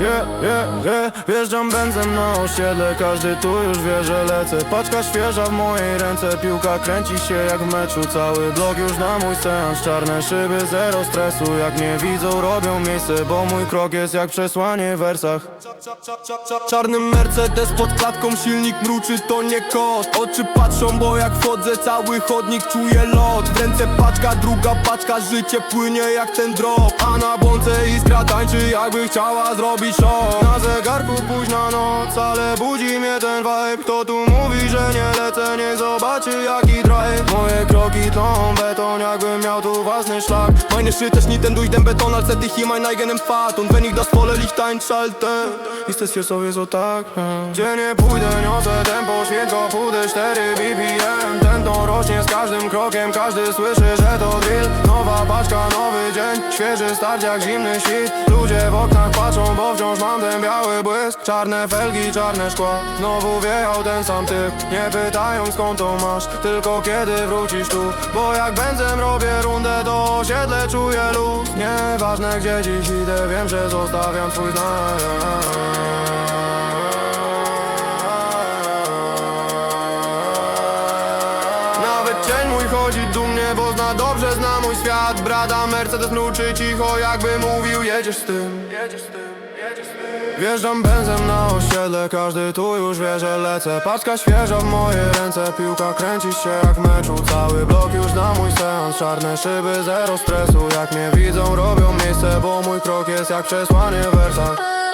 yeah, yeah, yeah Wjeżdżam benzem na osiedle, każdy tu już wie, że lecę. Paczka świeża w mojej ręce, piłka kręci się jak w meczu. Cały blok już na mój seans, czarne szyby, zero stresu. Jak mnie widzą, robią miejsce, bo mój krok jest jak przesłanie w wersach. Czarny Mercedes pod klatką, silnik mruczy, to nie kot. Oczy patrzą, bo jak wchodzę, cały chodnik czuje lot. W ręce paczka, druga paczka, życie płynie jak ten drop. A na bące iskra tańczy, jakby chciała zrobić show Na zegarku późna noc, ale budzi mnie ten vibe. Kto tu mówi, że nie lecę, nie zobaczy jaki drive. Moje kroki to beton, jakbym miał tu własny szlak. Meine Schritte schnitten durch den Beton, als hätte ich hier meinen eigenen Pfad Und wenn ich das volle Licht einschalte, ist es hier sowieso tak ja. Gdzie nie pójdę, niosę tempo, świeżo chude 4 BPM ton rośnie z każdym krokiem, każdy słyszy, że to drill. Nowa paczka, dzień, świeży start jak zimny świt. Ludzie w oknach patrzą, bo wciąż mam ten biały błysk. Czarne felgi, czarne szkła, znowu wjechał ten sam typ. Nie pytają skąd to masz, tylko kiedy wrócisz tu. Bo jak benzem robię rundę, to osiedle czuję luz. Nieważne gdzie dziś idę, wiem, że zostawiam swój znak cień mój chodzi dumnie, bo zna dobrze zna mój świat. Brada Mercedes mruczy cicho, jakby mówił jedziesz z tym. Wjeżdżam benzem na osiedle, każdy tu już wie, że lecę. Paczka świeża w moje ręce, piłka kręci się jak w meczu. Cały blok już na mój seans, czarne szyby, zero stresu. Jak mnie widzą, robią miejsce, bo mój krok jest jak przesłanie w wersach